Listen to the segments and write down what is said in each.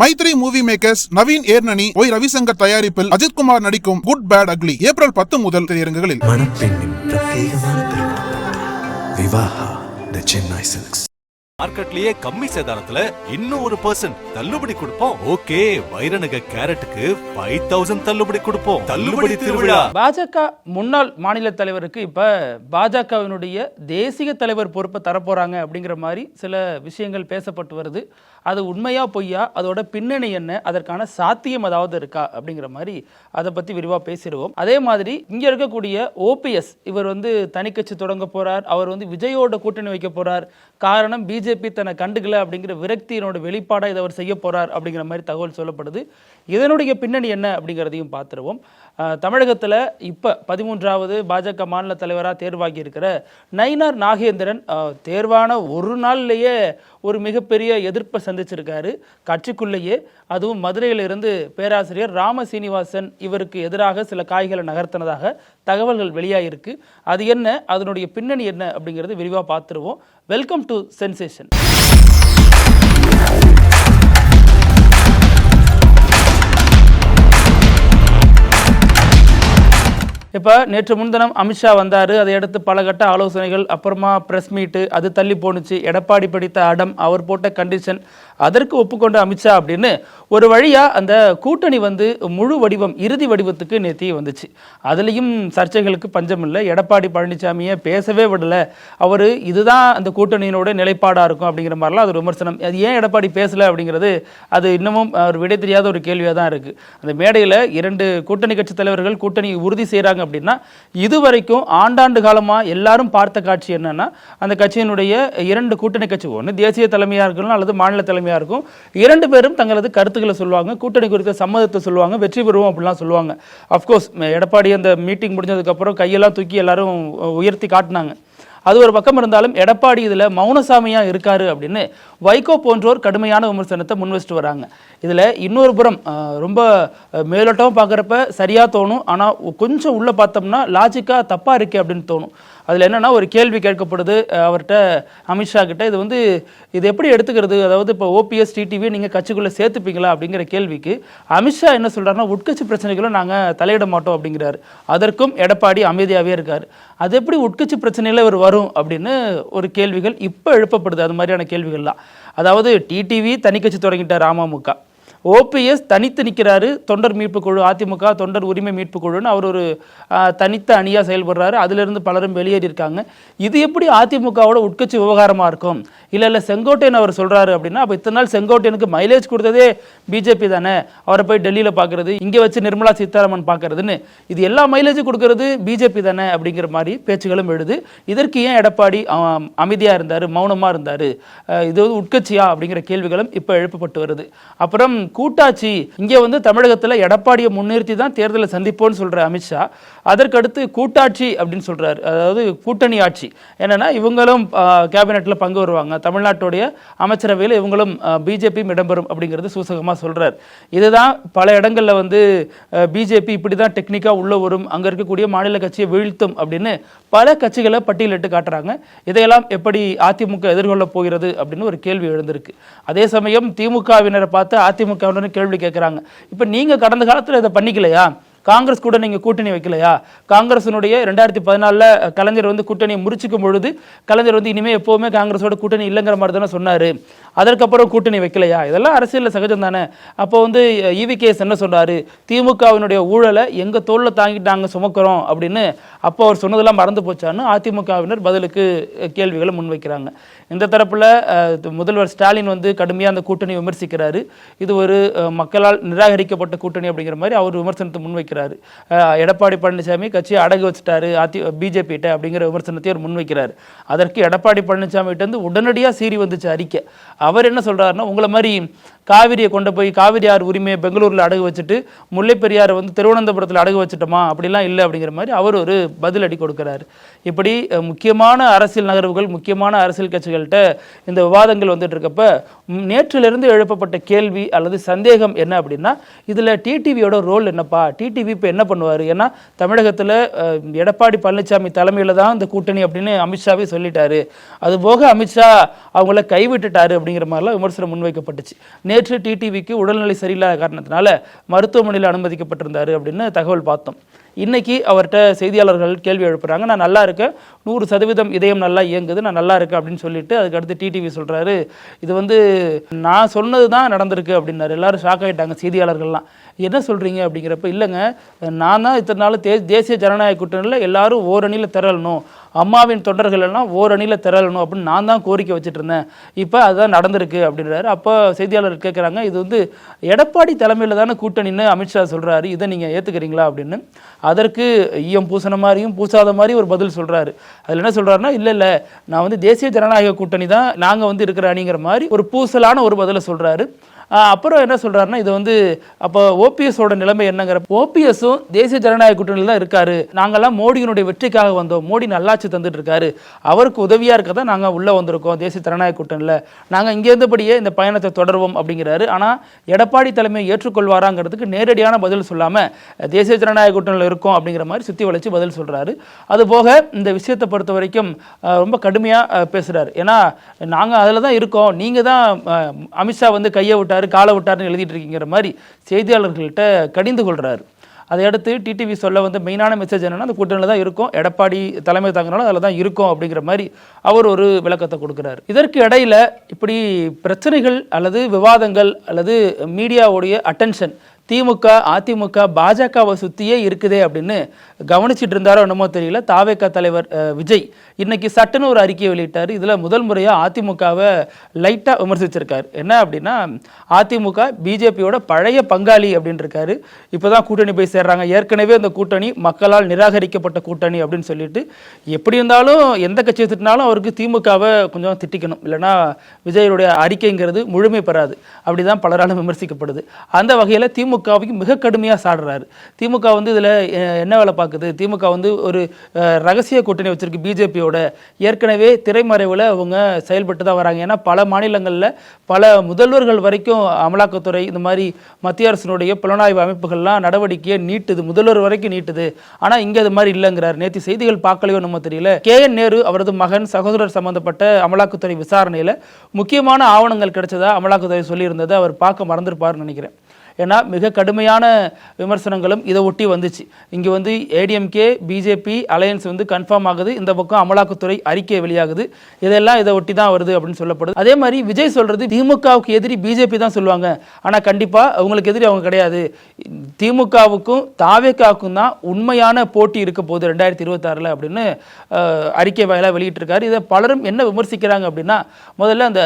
Mythri movie makers Naveen Yerneni Y Ravishankar தயாரிப்பில் அஜித்குமார் நடிக்கும் good bad ugly April பத்து முதல் திரையரங்குகளில். மார்க்கெட்லயே கம்மி சேதாரத்துல இன்னும் ஒரு பர்சன்ட் தள்ளுபடி கொடுப்போம். ஓகே வைரநக கேரட்டுக்கு ஃபைவ் தௌசண்ட் தள்ளுபடி கொடுப்போம். தள்ளுபடி திருவிழா. பாஜக முன்னாள் மாநில தலைவருக்கு இப்ப பாஜகவினுடைய தேசிய தலைவர் பொறுப்பை தரப்போறாங்க அப்படிங்கிற மாதிரி சில விஷயங்கள் பேசப்பட்டு வருது. அது உண்மையா பொய்யா? அதோட பின்னணி என்ன? அதற்கான சாத்தியம் ஏதாவது இருக்கா? அப்படிங்கிற மாதிரி அதை பத்தி விரிவா பேசிடுவோம். அதே மாதிரி இங்க இருக்கக்கூடிய ஓபிஎஸ் இவர் வந்து தனிக்கட்சி தொடங்க போறார். அவர் வந்து விஜயோட கூட்டணி வைக்க போறார். காரணம் பிஜேபி தன்னை கண்டுக்கல அப்படிங்கிற விரக்தியினோட வெளிப்பாடா இதை அவர் செய்ய போறார் அப்படிங்கிற மாதிரி தகவல் சொல்லப்படுது. இதனுடைய பின்னணி என்ன அப்படிங்கிறதையும் பார்த்துருவோம். தமிழகத்தில் இப்போ பதிமூன்றாவது பாஜக மாநில தலைவராக தேர்வாகி இருக்கிற நயினார் நாகேந்திரன் தேர்வான ஒரு நாள்லேயே ஒரு மிகப்பெரிய எதிர்ப்பை சந்திச்சிருக்காரு. கட்சிக்குள்ளேயே அதுவும் மதுரையிலிருந்து பேராசிரியர் ராம சீனிவாசன் இவருக்கு எதிராக சில காய்களை நகர்த்தினதாக தகவல்கள் வெளியாகிருக்கு அது என்ன? அதனுடைய பின்னணி என்ன அப்படிங்கிறது விரிவாக பார்த்துருவோம். வெல்கம் டு சென்சேஷன் இப்போ நேற்று முன்தினம் அமித்ஷா வந்தார். அதை அடுத்து பல கட்ட ஆலோசனைகள் அப்புறமா ப்ரெஸ் மீட்டு அது தள்ளி போணுச்சு. எடப்பாடி படித்த அடம் அவர் போட்ட கண்டிஷன் அதற்கு ஒப்புக்கொண்ட அமித்ஷா அப்படின்னு ஒரு வழியாக அந்த கூட்டணி வந்து முழு வடிவம் இறுதி வடிவத்துக்கு நேத்தி வந்துச்சு. அதுலேயும் சர்ச்சைகளுக்கு பஞ்சம் இல்லை. எடப்பாடி பழனிசாமியை பேசவே விடலை. அவர் இதுதான் அந்த கூட்டணியினோட நிலைப்பாடாக இருக்கும் அப்படிங்கிற மாதிரிலாம் அது விமர்சனம். அது ஏன் எடப்பாடி பேசலை அப்படிங்கிறது அது இன்னமும் ஒரு விடை தெரியாத ஒரு கேள்வியாக தான் இருக்குது அந்த மேடையில் இரண்டு கூட்டணி கட்சி தலைவர்கள் கூட்டணி உறுதி செய்கிறாங்க அப்படின்னா இதுவரைக்கும் ஆண்டாண்டு காலமாக எல்லாரும் பார்த்த காட்சி என்னன்னா அந்த கட்சியினுடைய இரண்டு கூட்டணி கட்சி ஒன்று தேசிய தலைமையாக இருக்கணும் அல்லது மாநில தலைமையாக இருக்கும். இரண்டு பேரும் தங்களது கருத்துக்களை சொல்லுவாங்க கூட்டணி குறித்த சம்மதத்தை சொல்லுவாங்க வெற்றி பெறுவோம் அப்படிலாம் சொல்லுவாங்க. அஃப்கோர்ஸ் எடப்பாடி அந்த மீட்டிங் முடிஞ்சதுக்கப்புறம் கையெல்லாம் தூக்கி எல்லாரும் உயர்த்தி காட்டினாங்க. அது ஒரு பக்கம் இருந்தாலும் எடப்பாடி இதில் மௌனசாமியாக இருக்காரு அப்படின்னு வைகோ போன்றோர் கடுமையான விமர்சனத்தை முன்வச்சிட்டு வராங்க. இதில் இன்னொரு புறம் ரொம்ப மேலோட்டமாக பார்க்குறப்ப சரியாக தோணும். ஆனால் கொஞ்சம் உள்ளே பார்த்தோம்னா லாஜிக்காக தப்பாக இருக்கே அப்படின்னு தோணும். அதில் என்னென்னா ஒரு கேள்வி கேட்கப்படுது. அவர்கிட்ட அமித்ஷா கிட்ட இது வந்து இது எப்படி எடுத்துக்கிறது? அதாவது இப்போ ஓபிஎஸ் டிடிவி நீங்கள் கட்சிக்குள்ளே சேர்த்துப்பீங்களா அப்படிங்கிற கேள்விக்கு அமித்ஷா என்ன சொல்கிறாருன்னா உட்கட்சி பிரச்சனைகளும் நாங்கள் தலையிட மாட்டோம் அப்படிங்கிறாரு. அதற்கும் எடப்பாடி அமைதியாகவே இருக்கார். அது எப்படி உட்கட்சி பிரச்சனையில் இவர் வரும் அப்படின்னு ஒரு கேள்விகள் இப்போ எழுப்பப்படுது. அது மாதிரியான கேள்விகள்லாம். அதாவது டிடிவி தனிக்கட்சி தொடங்கிட்டார் அமமுக. ஓபிஎஸ் தனித்து நிற்கிறாரு. தொண்டர் மீட்பு குழு அதிமுக தொண்டர் உரிமை மீட்பு குழுன்னு அவர் ஒரு தனித்த அணியாக செயல்படுறாரு. அதிலிருந்து பலரும் வெளியேறியிருக்காங்க. இது எப்படி அதிமுகவோட உட்கட்சி விவகாரமாக இருக்கும்? இல்லை இல்லை செங்கோட்டையன் அவர் சொல்கிறாரு அப்படின்னா அப்போ இத்தனை நாள் செங்கோட்டையனுக்கு மைலேஜ் கொடுத்ததே பிஜேபி தானே? அவரை போய் டெல்லியில் பார்க்குறது இங்கே வச்சு நிர்மலா சீதாராமன் பார்க்குறதுன்னு இது எல்லா மைலேஜும் கொடுக்கறது பிஜேபி தானே அப்படிங்கிற மாதிரி பேச்சுகளும் எழுது. இதற்கு ஏன் எடப்பாடி அமைதியாக இருந்தார் மௌனமாக இருந்தார்? இது வந்து உட்கட்சியா அப்படிங்கிற கேள்விகளும் இப்போ எழுப்பப்பட்டு வருது. அப்புறம் கூட்டாட்சி இங்கே வந்து தமிழகத்தில் எடப்பாடியை முன்னிறுத்தி தான் தேர்தலை சந்திப்போம்னு சொல்கிற அமித்ஷா. அதற்கடுத்து கூட்டாட்சி அப்படின்னு சொல்கிறார் அதாவது கூட்டணி ஆட்சி. என்னன்னா இவங்களும் கேபினெட்டில் பங்கு வருவாங்க. தமிழ்நாட்டுடைய அமைச்சரவையில் இவங்களும் பிஜேபியும் இடம்பெறும் அப்படிங்கிறது சூசகமாக சொல்கிறார் இதுதான் பல இடங்களில் வந்து பிஜேபி இப்படி தான் டெக்னிக்காக உள்ள வரும். அங்கே இருக்கக்கூடிய மாநில கட்சியை வீழ்த்தும் அப்படின்னு பல கட்சிகளை பட்டியலிட்டு காட்டுறாங்க. இதையெல்லாம் எப்படி அதிமுக எதிர்கொள்ள போகிறது அப்படின்னு ஒரு கேள்வி எழுந்திருக்கு. அதே சமயம் திமுகவினரை பார்த்து அதிமுக கேள்வி கேட்குறாங்க. இப்போ நீங்கள் கடந்த காலத்தில் இதை பண்ணிக்கலையா? காங்கிரஸ் கூட நீங்கள் கூட்டணி வைக்கலையா? காங்கிரஸினுடைய ரெண்டாயிரத்தி பதினாலில் கலைஞர் வந்து கூட்டணியை முறிச்சுக்கும் பொழுது கலைஞர் வந்து இனிமேல் எப்போவுமே காங்கிரஸோட கூட்டணி இல்லைங்கிற மாதிரி தானே சொன்னார். அதற்கப்புறம் கூட்டணி வைக்கலையா? இதெல்லாம் அரசியலில் சகஜம் தானே. அப்போ வந்து இவிகேஎஸ் என்ன சொன்னார்? திமுகவினுடைய ஊழலை எங்கள் தோளில் தாங்கிட்டு நாங்கள் சுமக்கிறோம் அப்படின்னு அப்போ அவர் சொன்னதெல்லாம் மறந்து போச்சான்னு அதிமுகவினர் பதிலுக்கு கேள்விகளை முன்வைக்கிறாங்க. இந்த தரப்பில் முதல்வர் ஸ்டாலின் வந்து கடுமையாக அந்த கூட்டணி விமர்சிக்கிறாரு. இது ஒரு மக்களால் நிராகரிக்கப்பட்ட கூட்டணி அப்படிங்கிற மாதிரி அவர் விமர்சனத்தை முன்வைக்கிறாரு. முன்வைக்கிறாரு எடப்பாடி பழனிசாமி கட்சியை அடகு வச்சுட்டாரு அதி பிஜேபிகிட்ட அப்படிங்கிற விமர்சனத்தை அவர் முன்வைக்கிறார். அதற்கு எடப்பாடி பழனிசாமிகிட்டேருந்து உடனடியாக சீறி வந்துச்சு அறிக்கை. அவர் என்ன சொல்கிறாருன்னா உங்களை மாதிரி காவிரியை கொண்டு போய் காவிரி ஆறு உரிமையை பெங்களூரில் அடகு வச்சுட்டு முல்லை பெரியாரை வந்து திருவனந்தபுரத்தில் அடகு வச்சுட்டோமா? அப்படிலாம் இல்லை அப்படிங்கிற மாதிரி அவர் ஒரு பதிலடி கொடுக்குறாரு. இப்படி முக்கியமான அரசியல் நகர்வுகள் முக்கியமான அரசியல் கட்சிகள்கிட்ட இந்த விவாதங்கள் வந்துட்டு இருக்கப்ப நேற்றிலிருந்து எழுப்பப்பட்ட கேள்வி அல்லது சந்தேகம் என்ன அப்படின்னா இதில் டிடிவியோட ரோல் என்னப்பா? டிடி டிடிவி இப்போ என்ன பண்ணுவார்? ஏன்னா தமிழகத்தில் எடப்பாடி பழனிசாமி தலைமையில் தான் இந்த கூட்டணி அப்படின்னு அமித்ஷாவே சொல்லிட்டாரு. அது போக அமித்ஷா அவங்கள கைவிட்டுட்டாரு அப்படிங்கிற மாதிரிலாம் விமர்சனம் முன்வைக்கப்பட்டுச்சு. நேற்று டிடிவிக்கு உடல்நிலை சரியில்லாத காரணத்தினால மருத்துவமனையில் அனுமதிக்கப்பட்டிருந்தாரு அப்படின்னு தகவல் பார்த்தோம். இன்னைக்கு அவர்கிட்ட செய்தியாளர்கள் கேள்வி எழுப்புறாங்க. நான் நல்லா இருக்கேன். நூறு சதவீதம் இதயம் நல்லா இயங்குது. நான் நல்லா இருக்கேன். அப்படின்னு சொல்லிட்டு அதுக்கடுத்து டிடிவி சொல்றாரு. இது வந்து நான் சொன்னது தான் நடந்திருக்கு. அப்படின்னாரு. எல்லாரும் ஷாக் ஆயிட்டாங்க செய்தியாளர்கள்லாம். என்ன சொல்றீங்க? அப்படிங்கிறப்ப இல்லைங்க. நான் தான் இத்தனை நாள் தே தேசிய ஜனநாயக கூட்டணியில் எல்லாரும் ஓரணியில் திரளணும். அம்மாவின் தொண்டர்கள் எல்லாம் ஓரணியில் திரளணும் அப்படின்னு நான் தான் கோரிக்கை வச்சுட்டு இருந்தேன் இப்போ அதுதான் நடந்திருக்கு அப்படின்றாரு. அப்போ செய்தியாளர் கேட்குறாங்க இது வந்து எடப்பாடி தலைமையில் தானே கூட்டணின்னு அமித்ஷா சொல்கிறாரு இதை நீங்கள் ஏற்றுக்கிறீங்களா அப்படின்னு. அதற்கு ஈயம் பூசின மாதிரியும் பூசாத மாதிரி ஒரு பதில் சொல்கிறாரு அதில் என்ன சொல்கிறாருன்னா இல்லை இல்லை நான் வந்து தேசிய ஜனநாயக கூட்டணி தான் நாங்கள் வந்து இருக்கிற அணிங்கிற மாதிரி ஒரு பூசலான ஒரு பதிலை சொல்கிறாரு அப்புறம் என்ன சொல்கிறாருன்னா இது வந்து அப்போ ஓபிஎஸோட நிலைமை என்னங்கிற ஓபிஎஸும் தேசிய ஜனநாயக கூட்டணியில் தான் இருக்காரு. நாங்கள்லாம் மோடியினுடைய வெற்றிக்காக வந்தோம். மோடி நல்லாட்சி தந்துட்டு இருக்காரு அவருக்கு உதவியாக இருக்க தான் நாங்கள் உள்ளே வந்திருக்கோம் தேசிய ஜனநாயக கூட்டணியில். நாங்கள் இங்கேருந்தபடியே இந்த பயணத்தை தொடருவோம் அப்படிங்கிறாரு. ஆனால் எடப்பாடி தலைமையை ஏற்றுக்கொள்வாராங்கிறதுக்கு நேரடியான பதில் சொல்லாமல் தேசிய ஜனநாயக கூட்டணியில் இருக்கோம் அப்படிங்கிற மாதிரி சுற்றி வளைச்சு பதில் சொல்கிறாரு அது போக இந்த விஷயத்தை பொறுத்த வரைக்கும் ரொம்ப கடுமையாக பேசுகிறார் ஏன்னா நாங்கள் அதில் தான் இருக்கோம். நீங்கள் தான் அமித்ஷா வந்து கையை விட்டார். காலை விட்டார்னு எழுதிட்டு இருக்கீங்கிற மாதிரி செய்தியாளர்கள்ட்ட கடிந்து கொள்றாரு. அதை அடுத்து டிடிவி சொல்ல வந்து மெயினான மெசேஜ் என்னன்னா அந்த கூட்டணியில் தான் இருக்கும். எடப்பாடி தலைமை தாங்கினாலும் அதில் தான் இருக்கும் அப்படிங்கிற மாதிரி அவர் ஒரு விளக்கத்தை கொடுக்குறாரு. இதற்கு இடையில இப்படி பிரச்சனைகள் அல்லது விவாதங்கள் அல்லது மீடியாவுடைய அட்டென்ஷன் திமுக அதிமுக பாஜகவை சுற்றியே இருக்குதே அப்படின்னு கவனிச்சிட்டு இருந்தாரோ என்னமோ தெரியல. தாவேக தலைவர் விஜய் இன்னைக்கு சட்டுன்னு ஒரு அறிக்கையை வெளியிட்டார். இதில் முதல் முறையாக அதிமுகவை லைட்டாக விமர்சிச்சிருக்காரு. என்ன அப்படின்னா அதிமுக பிஜேபியோட பழைய பங்காளி அப்படின்னு இருக்காரு இப்போ தான் கூட்டணி போய் சேர்றாங்க. ஏற்கனவே அந்த கூட்டணி மக்களால் நிராகரிக்கப்பட்ட கூட்டணி அப்படின்னு சொல்லிட்டு எப்படி இருந்தாலும் எந்த கட்சியை திட்டினாலும் அவருக்கு திமுகவை கொஞ்சம் திட்டிக்கணும். இல்லைன்னா விஜயனுடைய அறிக்கைங்கிறது முழுமை பெறாது. அப்படிதான் பலராலும் விமர்சிக்கப்படுது. அந்த வகையில் திமுக திமுகவையும் மிக கடுமையாக சாடுறாரு. திமுக வந்து இதில் என்ன வேலை பார்க்குது? திமுக வந்து ஒரு ரகசிய கூட்டணி வச்சுருக்கு பிஜேபியோட. ஏற்கனவே திரைமறைவில் அவங்க செயல்பட்டு தான் வராங்க. ஏன்னா பல மாநிலங்களில் பல முதல்வர்கள் வரைக்கும் அமலாக்கத்துறை இந்த மாதிரி மத்திய அரசினுடைய புலனாய்வு அமைப்புகள்லாம் நடவடிக்கையை நீட்டுது. முதல்வர் வரைக்கும் நீட்டுது. ஆனால் இங்கே அது மாதிரி இல்லைங்கிறார். நேற்று செய்திகள் பார்க்கலையோ நம்ம தெரியல. கே. என். நேரு அவரது மகன் சகோதரர் சம்பந்தப்பட்ட அமலாக்கத்துறை விசாரணையில் முக்கியமான ஆவணங்கள் கிடைச்சதா அமலாக்கத்துறை சொல்லியிருந்ததை அவர் பார்க்க மறந்துருப்பார்னு நினைக்கிறேன். ஏன்னா மிக கடுமையான விமர்சனங்களும் இதை ஒட்டி வந்துச்சு. இங்கே வந்து ஏடிஎம்கே பிஜேபி அலையன்ஸ் வந்து கன்ஃபார்ம் ஆகுது. இந்த பக்கம் அமலாக்கத்துறை அறிக்கை வெளியாகுது. இதெல்லாம் இதை ஒட்டி தான் வருது அப்படின்னு சொல்லப்படுது. அதே மாதிரி விஜய் சொல்கிறது திமுகவுக்கு எதிரி பிஜேபி தான் சொல்லுவாங்க. ஆனால் கண்டிப்பாக அவங்களுக்கு எதிரி அவங்க கிடையாது. திமுகவுக்கும் தாவேக்காவுக்கும் தான் உண்மையான போட்டி இருக்க போகுது ரெண்டாயிரத்தி இருபத்தாறில் அப்படின்னு அறிக்கை வாயிலாக வெளியிட்டிருக்காரு. இதை பலரும் என்ன விமர்சிக்கிறாங்க அப்படின்னா முதல்ல அந்த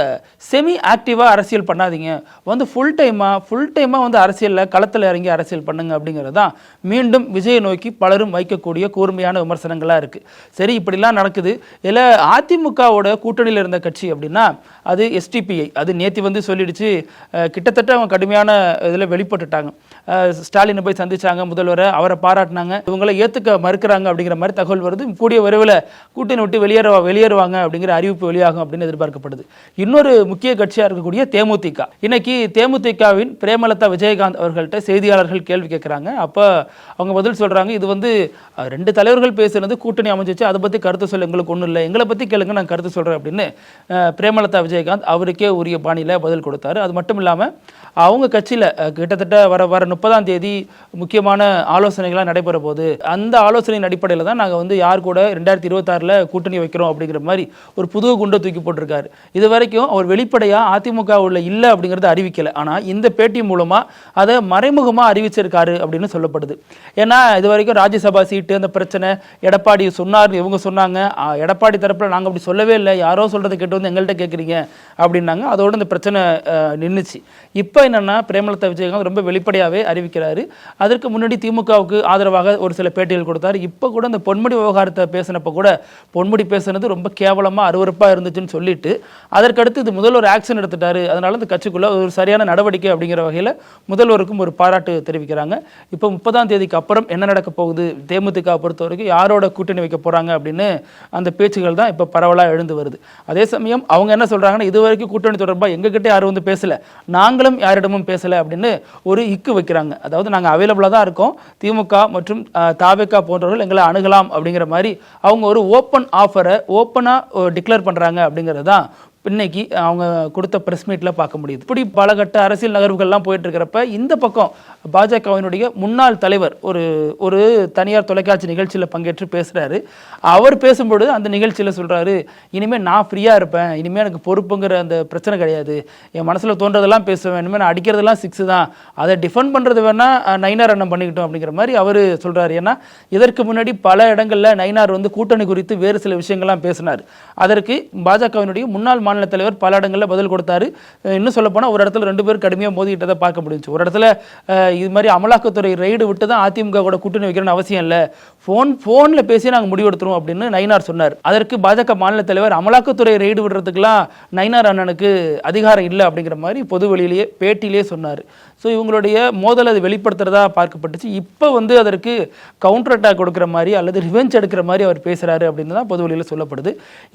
செமி ஆக்டிவாக அரசியல் பண்ணாதீங்க. வந்து ஃபுல் டைமாக ஃபுல் டைமாக வந்து அரசியலில் களத்தில் இறங்கி அரசியல் பண்ணுங்க அப்படிங்கிறது தான் மீண்டும் விஜயை நோக்கி பலரும் வைக்கக்கூடிய கூர்மையான விமர்சனங்களாக இருக்குது சரி இப்படிலாம் நடக்குது. இல்லை அதிமுகவோட கூட்டணியில் இருந்த கட்சி அப்படின்னா அது எஸ்டிபிஐ அது நேத்தி வந்து சொல்லிடுச்சு கிட்டத்தட்ட அவங்க கடுமையான இதில் வெளிப்பட்டுட்டாங்க. ஸ்டாலினை போய் சந்திச்சாங்க முதல்வரை அவரை பாராட்டினாங்க. இவங்களை ஏற்றுக்க மறுக்கிறாங்க அப்படிங்கிற மாதிரி தகவல் வருது. கூடிய விரைவில் கூட்டணி விட்டு வெளியேற வெளியேறுவாங்க அப்படிங்கிற அறிவிப்பு வெளியாகும் அப்படின்னு எதிர்பார்க்கப்படுது. இன்னொரு முக்கிய கட்சியாக இருக்கக்கூடிய தேமுதிக. இன்னைக்கு தேமுதிகவின் பிரேமலதா விஜயகாந்த் அவர்கள்ட்ட செய்தியாளர்கள் கேள்வி கேட்குறாங்க. அப்போ அவங்க பதில் சொல்கிறாங்க இது வந்து ரெண்டு தலைவர்கள் பேசுனது கூட்டணி அமைஞ்சிச்சு அதை பற்றி கருத்து சொல்ல எங்களுக்கு ஒன்றும் இல்லை. எங்களை பற்றி கேளுங்க நான் கருத்து சொல்கிறேன் அப்படின்னு பிரேமலதா விஜயகாந்த் அவருக்கே உரிய பாணியில் பதில் கொடுத்தாரு. அது மட்டும் இல்லாமல் அவங்க கட்சியில் கிட்டத்தட்ட வர வர முப்பதாம் தேதி முக்கியமான ஆலோசனைகள்லாம் நடைபெற போகுது அந்த ஆலோசனையின் அடிப்படையில் தான் நாங்கள் வந்து யார் கூட ரெண்டாயிரத்தி இருபத்தாறில் கூட்டணி வைக்கிறோம் அப்படிங்கிற மாதிரி ஒரு புது குண்டை தூக்கி போட்டிருக்காரு. இது வரைக்கும் அவர் வெளிப்படையாக அதிமுக உள்ள இல்லை அப்படிங்கிறத அறிவிக்கலை. ஆனால் இந்த பேட்டி மூலமாக அதை மறைமுகமாக அறிவிச்சிருக்காரு அப்படின்னு சொல்லப்படுது. ஏன்னா இது வரைக்கும் ராஜ்யசபா சீட்டு அந்த பிரச்சனை எடப்பாடி சொன்னார் இவங்க சொன்னாங்க. எடப்பாடி தரப்பில் நாங்கள் அப்படி சொல்லவே இல்லை. யாரோ சொல்கிறத கேட்டு வந்து எங்கள்கிட்ட கேட்குறீங்க அப்படின்னாங்க. அதோட இந்த பிரச்சனை நின்றுச்சு இப்போ என்னென்னா பிரேமலதா விஜயகாந்த் ரொம்ப வெளிப்படையாகவே அறிவிக்கிறாரு. அதற்கு முன்னாடி திமுகவுக்கு ஆதரவாக ஒரு சில பேட்டிகள் கொடுத்தாரு. இப்போ கூட அந்த பொன்முடி விவகாரத்தை பேசினப்போ கூட பொன்முடி பேசுனது ரொம்ப கேவலமாக அருவறுப்பாக இருந்துச்சுன்னு சொல்லிட்டு அதற்கடுத்து இது முதல்வர் ஆக்ஷன் எடுத்துட்டாரு. அதனால இந்த கட்சிக்குள்ள ஒரு சரியான நடவடிக்கை அப்படிங்கிற வகையில் முதல்வருக்கும் ஒரு பாராட்டு தெரிவிக்கிறாங்க. இப்போ முப்பதாம் தேதிக்கு அப்புறம் என்ன நடக்க போகுது? தேமுதிக பொறுத்த வரைக்கும் யாரோட கூட்டணி வைக்க போகிறாங்க அப்படின்னு அந்த பேச்சுகள் தான் இப்போ பரவலாக எழுந்து வருது. அதே சமயம் அவங்க என்ன சொல்கிறாங்கன்னா இது வரைக்கும் கூட்டணி தொடர்பாக எங்ககிட்ட யாரும் வந்து பேசலை. நாங்களும் யாரிடமும் பேசலை அப்படின்னு ஒரு இக்கு வைக்கிறாங்க. அதாவது நாங்கள் அவைலபிளாக தான் இருக்கோம். திமுக மற்றும் தாவேக்கா போன்றவர்கள் எங்களை அணுகலாம் அப்படிங்கிற மாதிரி அவங்க ஒரு ஓப்பன் ஆஃபரை ஓப்பனாக டிக்ளேர் பண்றாங்க அப்படிங்கிறது தான் இன்னைக்கு அவங்க கொடுத்த ப்ரெஸ் மீட்டில் பார்க்க முடியுது. இப்படி பல கட்ட அரசியல் நகர்வுகள்லாம் போயிட்டு இருக்கிறப்ப இந்த பக்கம் பாஜகவினுடைய முன்னாள் தலைவர் ஒரு ஒரு தனியார் தொலைக்காட்சி நிகழ்ச்சியில் பங்கேற்று பேசுகிறாரு அவர் பேசும்பொழுது அந்த நிகழ்ச்சியில் சொல்கிறாரு இனிமேல் நான் ஃப்ரீயாக இருப்பேன். இனிமேல் எனக்கு பொறுப்புங்கிற அந்த பிரச்சனை கிடையாது. என் மனசில் தோன்றதெல்லாம் பேசுவேன். இனிமேல் நான் அடிக்கிறதெல்லாம் சிக்ஸ் தான். அதை டிஃபெண்ட் பண்ணுறது வேணால் நைனார் அண்ணன் பண்ணிக்கிட்டோம் அப்படிங்கிற மாதிரி அவர் சொல்கிறாரு ஏன்னா இதற்கு முன்னாடி பல இடங்களில் நைனார் வந்து கூட்டணி குறித்து வேறு சில விஷயங்கள்லாம் பேசினார். அதற்கு பாஜகவினுடைய முன்னாள் மாநில தலைவர் பல இடங்களில் பதில் கொடுத்தாரு. இன்னும் சொல்ல ஒரு இடத்துல ரெண்டு பேரும் கடுமையாக மோதிக்கிட்டதை பார்க்க முடிஞ்சு ஒரு இடத்துல இது மாதிரி அமலாக்கத்துறை ரைடு விட்டு தான் அதிமுக கூட கூட்டணி வைக்கணும்னு அவசியம் இல்லை. ஃபோன் ஃபோனில் பேசி நாங்கள் முடிவெடுத்துருவோம் அப்படின்னு நயினார் சொன்னார். அதற்கு பாஜக மாநில தலைவர் அமலாக்கத்துறை ரெய்டு விடுறதுக்கெல்லாம் நயினார் அண்ணனுக்கு அதிகாரம் இல்லை அப்படிங்கிற மாதிரி பொது வெளியிலேயே பேட்டியிலேயே சொன்னார். ஸோ இவங்களுடைய மோதல் அது வெளிப்படுத்துறதா பார்க்கப்பட்டுச்சு. இப்போ வந்து அதற்கு கவுண்டர் அட்டாக் கொடுக்குற மாதிரி அல்லது ரிவெஞ்ச் எடுக்கிற மாதிரி அவர் பேசுகிறாரு அப்படின்னு தான் பொது வெளியில் சொல்லப்படுது.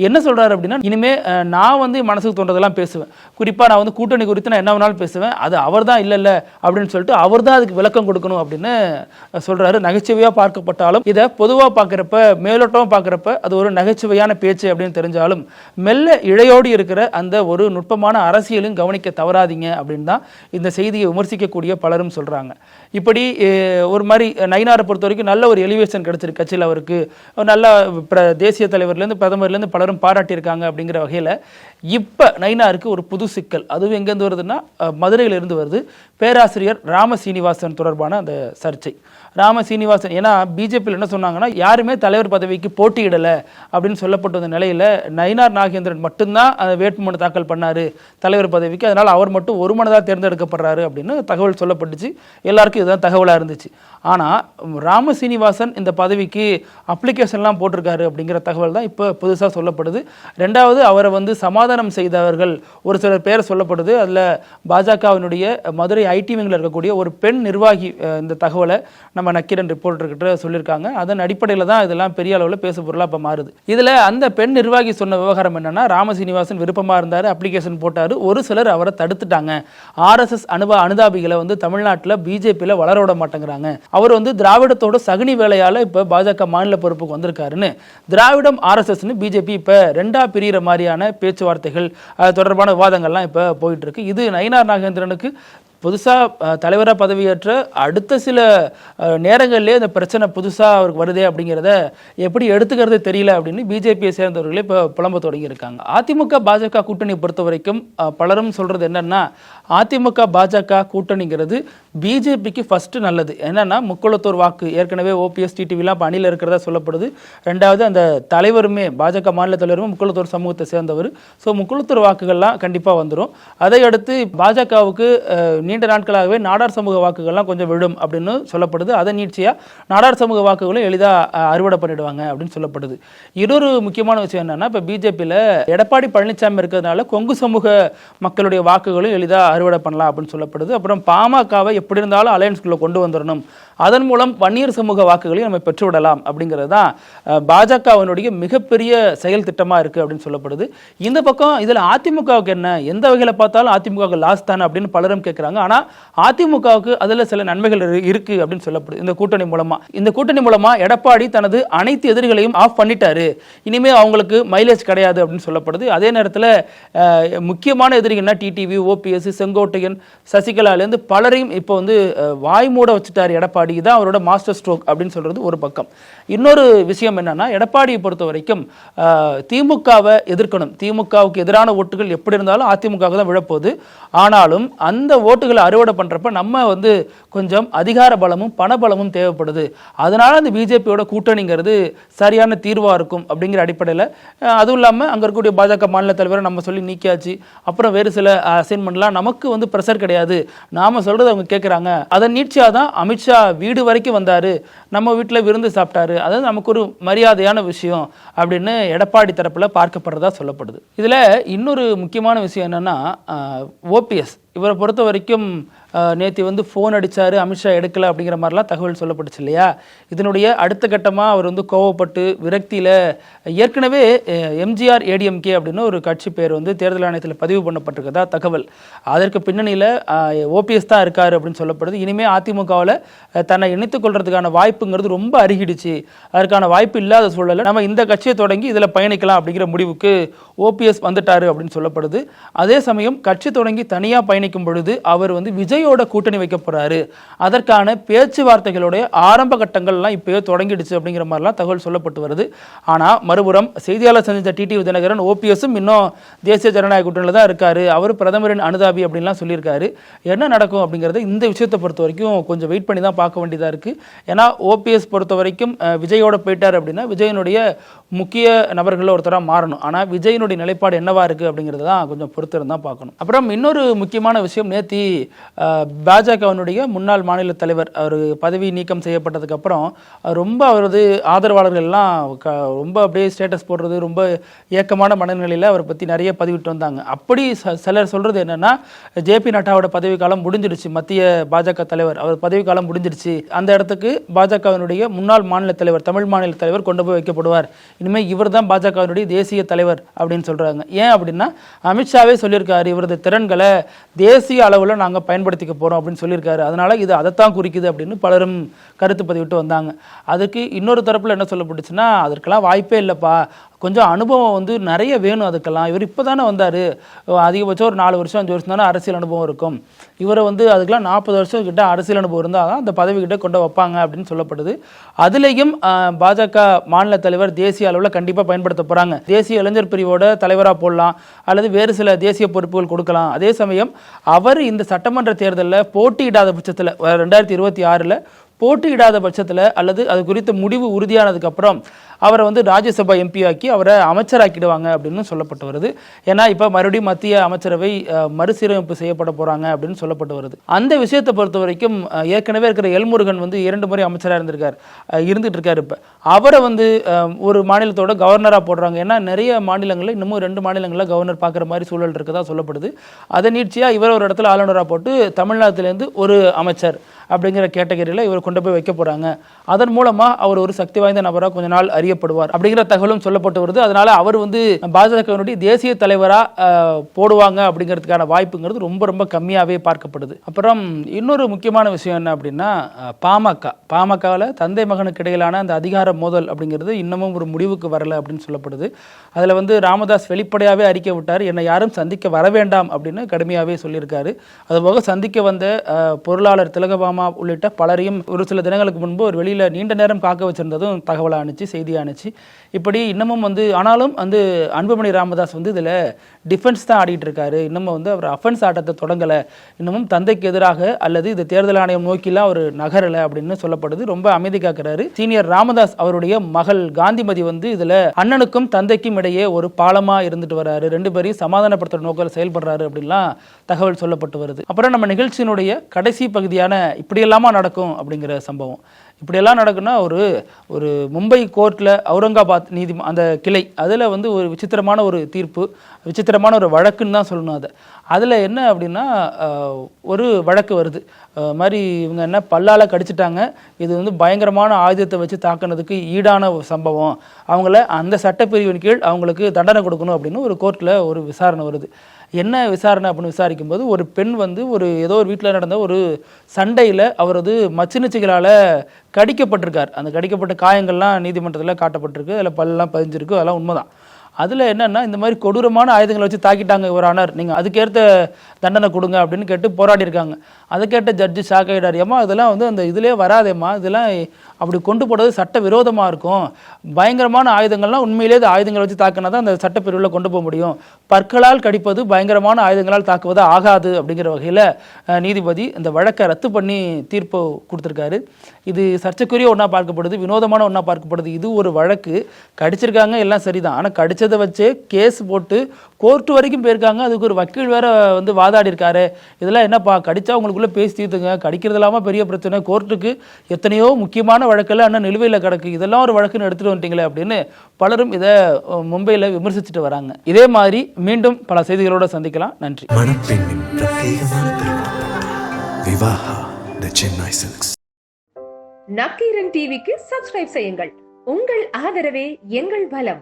என்ன சொல்கிறாரு அப்படின்னா இனிமே நான் வந்து மனசுக்கு தோன்றதெல்லாம் பேசுவேன். குறிப்பாக நான் வந்து கூட்டணி குறித்து நான் என்ன வேணாலும் பேசுவேன். அது அவர் தான் இல்லை இல்லை அப்படின்னு சொல்லிட்டு அவர் தான் அதுக்கு விளக்கம் கொடுக்கணும் அப்படின்னு சொல்கிறாரு நகைச்சுவையாக பார்க்கப்பட்டாலும் இதை பொதுவாக பார்க்குறப்ப மேலோட்டமாக பார்க்குறப்ப அது ஒரு நகைச்சுவையான பேச்சு அப்படின்னு தெரிஞ்சாலும் மெல்ல இழையோடி இருக்கிற அந்த ஒரு நுட்பமான அரசியலும் கவனிக்க தவறாதீங்க அப்படின்னு தான் இந்த செய்தியை விமர்சிக்கக்கூடிய பலரும் சொல்றாங்க. இப்படி ஒரு மாதிரி நயினாரை பொறுத்த வரைக்கும் நல்ல ஒரு எலிவேஷன் கிடச்சிருக்கு கட்சியில் அவருக்கு. நல்ல பிர- தேசிய தலைவர்லேருந்து பிரதமர்லேருந்து பலரும் பாராட்டியிருக்காங்க அப்படிங்கிற வகையில் இப்போ நயினாருக்கு ஒரு புது சிக்கல். அதுவும் எங்கேருந்து வருதுன்னா மதுரையிலிருந்து வருது. பேராசிரியர் ராம சீனிவாசன் தொடர்பான அந்த சர்ச்சை. ராம சீனிவாசன் ஏன்னா பிஜேபியில் என்ன சொன்னாங்கன்னா யாருமே தலைவர் பதவிக்கு போட்டியிடலை அப்படின்னு சொல்லப்பட்ட வந்த நிலையில் நயினார் நாகேந்திரன் மட்டும்தான் வேட்புமனு தாக்கல் பண்ணார் தலைவர் பதவிக்கு. அதனால் அவர் மட்டும் ஒரு மனதாக தேர்ந்தெடுக்கப்படுறாரு அப்படின்னு தகவல் சொல்லப்பட்டுச்சு. எல்லாருக்கும் தான் தகவலாக இருந்துச்சு. ஆனால் ராம சீனிவாசன் இந்த பதவிக்கு அப்ளிகேஷன்லாம் போட்டிருக்காரு அப்படிங்கிற தகவல் தான் இப்போ புதுசாக சொல்லப்படுது. ரெண்டாவது அவரை வந்து சமாதானம் செய்தவர்கள் ஒரு சிலர் பேர் சொல்லப்படுது. அதில் பாஜகவினுடைய மதுரை ஐடி விங்கில் இருக்கக்கூடிய ஒரு பெண் நிர்வாகி இந்த தகவலை நம்ம நக்கீரன் ரிப்போர்ட்டர்கிட்ட சொல்லியிருக்காங்க. அதன் அடிப்படையில் தான் இதெல்லாம் பெரிய அளவில் பேசு பொருளாக இப்போ மாறுது. இதில் அந்த பெண் நிர்வாகி சொன்ன விவகாரம் என்னன்னா ராமசீனிவாசன் விருப்பமாக இருந்தார் அப்ளிகேஷன் போட்டார். ஒரு சிலர் அவரை தடுத்துட்டாங்க. ஆர்எஸ்எஸ் அனுப அனுதாபிகளை வந்து தமிழ்நாட்டில் பிஜேபியில் வளர விட மாட்டேங்கிறாங்க. அவர் வந்து திராவிடத்தோட சகுனி வேலையால் இப்போ பாஜக மாநில பொறுப்புக்கு வந்திருக்காருன்னு திராவிடம் ஆர்எஸ்எஸ்னு பிஜேபி இப்போ ரெண்டா பிரிகிற மாதிரியான பேச்சுவார்த்தைகள் தொடர்பான விவாதங்கள்லாம் இப்போ போயிட்டு இருக்கு. இது நயினார் நாகேந்திரனுக்கு புதுசாக தலைவராக பதவியேற்ற அடுத்த சில நேரங்கள்லேயே இந்த பிரச்சனை புதுசாக அவருக்கு வருதே அப்படிங்கிறத எப்படி எடுத்துக்கிறது தெரியல அப்படின்னு பிஜேபியை சேர்ந்தவர்களே இப்போ புலம்ப தொடங்கியிருக்காங்க. அதிமுக பாஜக கூட்டணியை பொறுத்த வரைக்கும் பலரும் சொல்கிறது என்னென்னா அதிமுக பாஜக கூட்டணிங்கிறது பிஜேபிக்கு ஃபஸ்ட்டு நல்லது. என்னென்னா முக்குளத்தூர் வாக்கு. ஏற்கனவே ஓபிஎஸ் டிடிவிலாம் இப்போ அணியில் இருக்கிறதா சொல்லப்படுது. ரெண்டாவது அந்த தலைவருமே பாஜக மாநில தலைவருமே முக்குளத்தூர் சமூகத்தை சேர்ந்தவர். ஸோ முக்குளத்தூர் வாக்குகள்லாம் கண்டிப்பாக வந்துடும் அதை அடுத்து பாஜகவுக்கு நீண்ட நாட்களாகவே நாடார் சமூக வாக்குகள்லாம் கொஞ்சம் விழும் அப்படின்னு சொல்லப்படுது. அதை நீட்சியாக நாடார் சமூக வாக்குகளும் எளிதாக அறுவடை பண்ணிடுவாங்க அப்படின்னு சொல்லப்படுது. இன்னொரு முக்கியமான விஷயம் என்னன்னா இப்போ பிஜேபியில் எடப்பாடி பழனிசாமி இருக்கிறதுனால கொங்கு சமூக மக்களுடைய வாக்குகளும் எளிதாக அறுவடை பண்ணலாம் அப்படின்னு சொல்லப்படுது. அப்புறம் பாமகவை எப்படி இருந்தாலும் அலையன்ஸ்குள்ளே கொண்டு வந்துடணும். அதன் மூலம் வன்னியர் சமூக வாக்குகளையும் நம்ம பெற்றுவிடலாம் அப்படிங்கிறது தான் பாஜகவினுடைய மிகப்பெரிய செயல் திட்டமாக இருக்குது அப்படின்னு சொல்லப்படுது. இந்த பக்கம் இதில் அதிமுகவுக்கு என்ன? எந்த வகையில் பார்த்தாலும் அதிமுகவுக்கு லாஸ் தானே அப்படின்னு பலரும் கேட்குறாங்க ஆனால் அதிமுகவுக்கு அதில் சில நன்மைகள் இரு- இருக்கு அப்படின்னு சொல்லப்படுது. இந்த கூட்டணி மூலமா. இந்த கூட்டணி மூலமா எடப்பாடி தனது அனைத்து எதிரிகளையும் ஆஃப் பண்ணிட்டாரு. இனிமே அவங்களுக்கு மைலேஜ் கிடையாது அப்படின்னு சொல்லப்படுது. அதே நேரத்தில் முக்கியமான எதிரிகள்னா டிடிவி ஓபிஎஸ் செங்கோட்டையன் சசிகலாலேருந்து பலரையும் இப்போ வந்து அஹ், வாய் மூட வச்சுட்டார் எடப்பாடி. தான் அவரோட மாஸ்டர் ஸ்ட்ரோக் அப்படின்னு சொல்றது ஒரு பக்கம். இன்னொரு விஷயம் என்னன்னா எடப்பாடியை பொறுத்த வரைக்கும் திமுகவை எதிர்க்கணும். திமுகவுக்கு எதிரான ஓட்டுகள் எப்படி இருந்தாலும் அதிமுக தான் விழப்போகுது. ஆனாலும் அந்த ஓட்டு ஓட்டுகளை அறுவடை பண்ணுறப்ப நம்ம வந்து கொஞ்சம் அதிகார பலமும் பணபலமும் தேவைப்படுது. அதனால் அந்த பிஜேபியோட கூட்டணிங்கிறது சரியான தீர்வா இருக்கும் அப்படிங்கிற அடிப்படையில் அதுவும் இல்லாமல் அங்கே இருக்கக்கூடிய பாஜக மாநில தலைவரை நம்ம சொல்லி நீக்கியாச்சு. அப்புறம் வேறு சில அசைன்மெண்ட்லாம் நமக்கு வந்து ப்ரெஷர் கிடையாது. நாம சொல்றது அவங்க கேட்குறாங்க அதன் நீட்சியாக தான் அமித்ஷா வீடு வரைக்கும் வந்தார். நம்ம வீட்டில் விருந்து சாப்பிட்டாரு. அதாவது நமக்கு ஒரு மரியாதையான விஷயம் அப்படின்னு எடப்பாடி தரப்பில் பார்க்கப்படுறதா சொல்லப்படுது. இதில் இன்னொரு முக்கியமான விஷயம் என்னென்னா ஓபிஎஸ் இவரை பொறுத்த வரைக்கும் நேற்று வந்து ஃபோன் அடிச்சாரு அமித்ஷா எடுக்கல அப்படிங்கிற மாதிரிலாம் தகவல் சொல்லப்பட்டுச்சு இல்லையா? இதனுடைய அடுத்த கட்டமாக அவர் வந்து கோவப்பட்டு விரக்தியில் ஏற்கனவே எம்ஜிஆர் ஏடிஎம்கே அப்படின்னு ஒரு கட்சி பேர் வந்து தேர்தல் ஆணையத்தில் பதிவு பண்ணப்பட்டிருக்கதா தகவல். அதற்கு பின்னணியில் ஓபிஎஸ் தான் இருக்கார் அப்படின்னு சொல்லப்படுது. இனிமேல் அதிமுகவில் தன்னை இணைத்துக் கொள்றதுக்கான வாய்ப்புங்கிறது ரொம்ப அருகிடுச்சு. அதற்கான வாய்ப்பு இல்லாத சூழலில் நம்ம இந்த கட்சியை தொடங்கி இதில் பயணிக்கலாம் அப்படிங்கிற முடிவுக்கு ஓபிஎஸ் வந்துட்டாரு அப்படின்னு சொல்லப்படுது. அதே சமயம் கட்சி தொடங்கி தனியாக பயணிக்கும் பொழுது அவர் வந்து விஜய் விஜயோட கூட்டணி வைக்க போறாரு. அதற்கான பேச்சுவார்த்தைகளுடைய ஆரம்ப கட்டங்கள்லாம் இப்போயே தொடங்கிடுச்சு அப்படிங்கிற மாதிரிலாம் தகவல் சொல்லப்பட்டு வருது. ஆனால் மறுபுறம் செய்தியாளர் சந்தித்த டிடி தினகரன் ஓபிஎஸும் இன்னும் தேசிய ஜனநாயக கூட்டணியில் தான் இருக்காரு. அவர் பிரதமரின் அனுதாபி அப்படின்லாம் சொல்லியிருக்காரு. என்ன நடக்கும் அப்படிங்கிறத இந்த விஷயத்தை பொறுத்த வரைக்கும் கொஞ்சம் வெயிட் பண்ணி தான் பார்க்க வேண்டியதாக இருக்குது ஏன்னா ஓபிஎஸ் பொறுத்த வரைக்கும் விஜயோட போயிட்டார் அப்படின்னா விஜயனுடைய முக்கிய நபர்களில் ஒருத்தராக மாறணும். ஆனால் விஜயனுடைய நிலைப்பாடு என்னவா இருக்குது அப்படிங்கிறது தான் கொஞ்சம் பொறுத்திருந்தான் பார்க்கணும். அப்புறம் இன்னொரு முக்கியமான விஷயம் நேத்தி பாஜகவினுடைய முன்னாள் மாநில தலைவர் அவர் பதவி நீக்கம் செய்யப்பட்டதுக்கு அப்புறம் ரொம்ப அவரது ஆதரவாளர்கள்லாம் க- ரொம்ப அப்படியே ஸ்டேட்டஸ் போடுறது ரொம்ப ஏக்கமான மனநிலையில் அவரை பற்றி நிறைய பதிவிட்டு வந்தாங்க. அப்படி ச- சிலர் சொல்கிறது என்னன்னா ஜேபி நட்டாவோட பதவி காலம் முடிஞ்சிடுச்சு மத்திய பாஜக தலைவர் அவர் பதவிக்காலம் முடிஞ்சிடுச்சு. அந்த இடத்துக்கு பாஜகவினுடைய முன்னாள் மாநில தலைவர் தமிழ் மாநில தலைவர் கொண்டு போய் வைக்கப்படுவார். இனிமேல் இவர் தான் பாஜகவினுடைய தேசிய தலைவர் அப்படின்னு சொல்கிறாங்க ஏன் அப்படின்னா அமித்ஷாவே சொல்லியிருக்காரு இவரது திறன்களை தேசிய அளவில் நாங்கள் பயன்படுத்திக்க போறோம் அப்படின்னு சொல்லியிருக்காரு. அதனால இது அதைத்தான் குறிக்குது அப்படின்னு பலரும் கருத்து பதிவிட்டு வந்தாங்க. அதுக்கு இன்னொரு தரப்புல என்ன சொல்லப்பட்டுச்சுன்னா அதற்கெல்லாம் வாய்ப்பே இல்லைப்பா. கொஞ்சம் அனுபவம் வந்து நிறைய வேணும் அதுக்கெல்லாம். இவர் இப்போ தானே வந்தார். அதிகபட்சம் ஒரு நாலு வருஷம் அஞ்சு வருஷம் தானே அரசியல் அனுபவம் இருக்கும். இவரை வந்து அதுக்கெல்லாம் நாற்பது வருஷம் கிட்ட அரசியல் அனுபவம் இருந்தால் தான் அந்த பதவி கிட்ட கொண்டு வைப்பாங்க அப்படின்னு சொல்லப்படுது. அதுலேயும் பாஜக மாநில தலைவர் தேசிய அளவில் கண்டிப்பாக பயன்படுத்த போகிறாங்க தேசிய இளைஞர் பிரிவோட தலைவராக போடலாம் அல்லது வேறு சில தேசிய பொறுப்புகள் கொடுக்கலாம். அதே சமயம் அவர் இந்த சட்டமன்ற தேர்தலில் போட்டியிடாத பட்சத்தில் ரெண்டாயிரத்தி இருபத்தி ஆறில் போட்டியிடாத பட்சத்தில் அல்லது அது குறித்த முடிவு உறுதியானதுக்கப்புறம் அவரை வந்து ராஜ்யசபா எம்பி ஆக்கி அவரை அமைச்சராக்கிடுவாங்க அப்படின்னு சொல்லப்பட்டு வருது. ஏன்னா இப்போ மறுபடியும் மத்திய அமைச்சரவை மறுசீரமைப்பு செய்யப்பட போகிறாங்க அப்படின்னு சொல்லப்பட்டு வருது. அந்த விஷயத்தை பொறுத்த வரைக்கும் ஏற்கனவே இருக்கிற எல்முருகன் வந்து இரண்டு முறை அமைச்சராக இருந்திருக்கார். இருந்துகிட்டு இருக்கார் இப்போ. அவரை வந்து ஒரு மாநிலத்தோட கவர்னராக போடுறாங்க. ஏன்னா நிறைய மாநிலங்களில் இன்னமும் ரெண்டு மாநிலங்களில் கவர்னர் பார்க்குற மாதிரி சூழல் இருக்கதா சொல்லப்படுது. அதை நீட்சியாக இவர் ஒரு இடத்துல ஆளுநராக போட்டு தமிழ்நாட்டிலேருந்து ஒரு அமைச்சர் அப்படிங்கிற கேட்டகரியில் இவர் கொண்டு போய் வைக்க போகிறாங்க அதன் மூலமாக அவர் ஒரு சக்தி வாய்ந்த நபராக கொஞ்ச நாள் அறியப்படுவார் அப்படிங்கிற தகவலும் சொல்லப்பட்டு வருது. அதனால் அவர் வந்து பாஜகவினுடைய தேசிய தலைவராக போடுவாங்க அப்படிங்கிறதுக்கான வாய்ப்புங்கிறது ரொம்ப ரொம்ப கம்மியாகவே பார்க்கப்படுது. அப்புறம் இன்னொரு முக்கியமான விஷயம் என்ன அப்படின்னா பாமக. பாமகவில் தந்தை மகனுக்கு இடையிலான அந்த அதிகார மோதல் அப்படிங்கிறது இன்னமும் ஒரு முடிவுக்கு வரல அப்படின்னு சொல்லப்படுது. அதில் வந்து ராமதாஸ் வெளிப்படையாகவே அறிக்கை விட்டார். என்னை யாரும் சந்திக்க வர வேண்டாம் அப்படின்னு கடுமையாகவே சொல்லியிருக்காரு. அதுபோக சந்திக்க வந்த பொருளாளர் திலகபாம உள்ளிட்ட பலரையும் ஒரு சில தினங்களுக்கு முன்பு ஒரு வெளியில் நீண்ட நேரம் காக்க வச்சிருந்ததும் தகவலாக அனுச்சு செய்தியாக அனுச்சு. இப்படி இன்னமும் வந்து ஆனாலும் வந்து அன்புமணி ராமதாஸ் வந்து இதில் டிஃபென்ஸ் தான் ஆடிட்டு இருக்காரு. இன்னமும் வந்து அவர் அஃபென்ஸ் ஆட்டத்தை தொடங்கலை. இன்னமும் தந்தைக்கு எதிராக அல்லது இது தேர்தல் ஆணையம் நோக்கிலாம் அவர் நகரலை அப்படின்னு சொல்லப்படுது. ரொம்ப அமைதி காக்கிறாரு. சீனியர் ராமதாஸ் அவருடைய மகள் காந்திமதி வந்து இதில் அண்ணனுக்கும் தந்தைக்கும் இடையே ஒரு பாலமா இருந்துட்டு வராரு. ரெண்டு பேரையும் சமாதானப்படுத்துற நோக்கில் செயல்படுறாரு அப்படின்லாம் தகவல் சொல்லப்பட்டு வருது. அப்புறம் நம்ம நிகழ்ச்சியினுடைய கடைசி பகுதியான இப்படியெல்லாமா நடக்கும் அப்படிங்கிற சம்பவம். இப்படியெல்லாம் நடக்குன்னா ஒரு ஒரு மும்பை கோர்ட்டில் அவுரங்காபாத் நீதி அந்த கிளை அதில் வந்து ஒரு விசித்திரமான ஒரு தீர்ப்பு விசித்திரமான ஒரு வழக்குன்னு தான் சொல்லணும் அதை. அதில் என்ன அப்படின்னா ஒரு வழக்கு வருது. மாதிரி இவங்க என்ன பல்லால் கடிச்சிட்டாங்க. இது வந்து பயங்கரமான ஆயுதத்தை வச்சு தாக்குனதுக்கு ஈடான சம்பவம். அவங்கள அந்த சட்டப்பிரிவின் கீழ் அவங்களுக்கு தண்டனை கொடுக்கணும் அப்படின்னு ஒரு கோர்ட்டில் ஒரு விசாரணை வருது. என்ன விசாரணை அப்படின்னு விசாரிக்கும் போது ஒரு பெண் வந்து ஒரு ஏதோ ஒரு வீட்டில் நடந்த ஒரு சண்டையில் அவரது மச்சினிச்சிகளால் கடிக்கப்பட்டிருக்கார். அந்த கடிக்கப்பட்ட காயங்கள்லாம் நீதிமன்றத்தில் காட்டப்பட்டிருக்கு. அதில் பல்லாம் பதிஞ்சிருக்கு. அதெல்லாம் உண்மைதான். அதில் என்னென்னா இந்த மாதிரி கொடூரமான ஆயுதங்களை வச்சு தாக்கிட்டாங்க ஒரு ஆனர். நீங்கள் அதுக்கேற்ற தண்டனை கொடுங்க அப்படின்னு கேட்டு போராடியிருக்காங்க அதை கேட்ட ஜட்ஜு ஷாக் ஏமா இதெல்லாம் வந்து அந்த இதிலே வராதேம்மா. இதெல்லாம் அப்படி கொண்டு போடுறது சட்ட விரோதமாக இருக்கும். பயங்கரமான ஆயுதங்கள்லாம் உண்மையிலே ஆயுதங்களை வச்சு தாக்கினா தான் அந்த சட்டப்பிரிவில் கொண்டு போக முடியும். பற்களால் கடிப்பது பயங்கரமான ஆயுதங்களால் தாக்குவது ஆகாது அப்படிங்கிற வகையில் நீதிபதி இந்த வழக்கை ரத்து பண்ணி தீர்ப்பு கொடுத்துருக்காரு. இது சர்ச்சைக்குரிய ஒன்றா பார்க்கப்படுது வினோதமான ஒன்றா பார்க்கப்படுது. இது ஒரு வழக்கு. கடிச்சிருக்காங்க எல்லாம் சரிதான். ஆனால் கடிச்சது வச்சே கேஸ் போட்டு கோர்ட்டு வரைக்கும் போயிருக்காங்க. அதுக்கு ஒரு வக்கீல் வேற வந்து வாதாடி இருக்காரு இதெல்லாம் என்னப்பா கடிச்சா உங்களுக்குள்ள பேசி தீர்த்துங்க. கடிக்கிறது இல்லாமல் பெரிய பிரச்சனை. கோர்ட்டுக்கு எத்தனையோ முக்கியமான வழக்கெல்லாம் இன்னும் நிலுவையில் கிடக்கு. இதெல்லாம் ஒரு வழக்குன்னு எடுத்துட்டு வந்துட்டீங்களே அப்படின்னு பலரும் இதை மும்பையில் விமர்சிச்சுட்டு வராங்க. இதே மாதிரி மீண்டும் பல செய்திகளோட சந்திக்கலாம். நன்றி. நக்கீரன் டிவிக்கு சப்ஸ்கிரைப் செய்யுங்கள். உங்கள் ஆதரவே எங்கள் பலம்.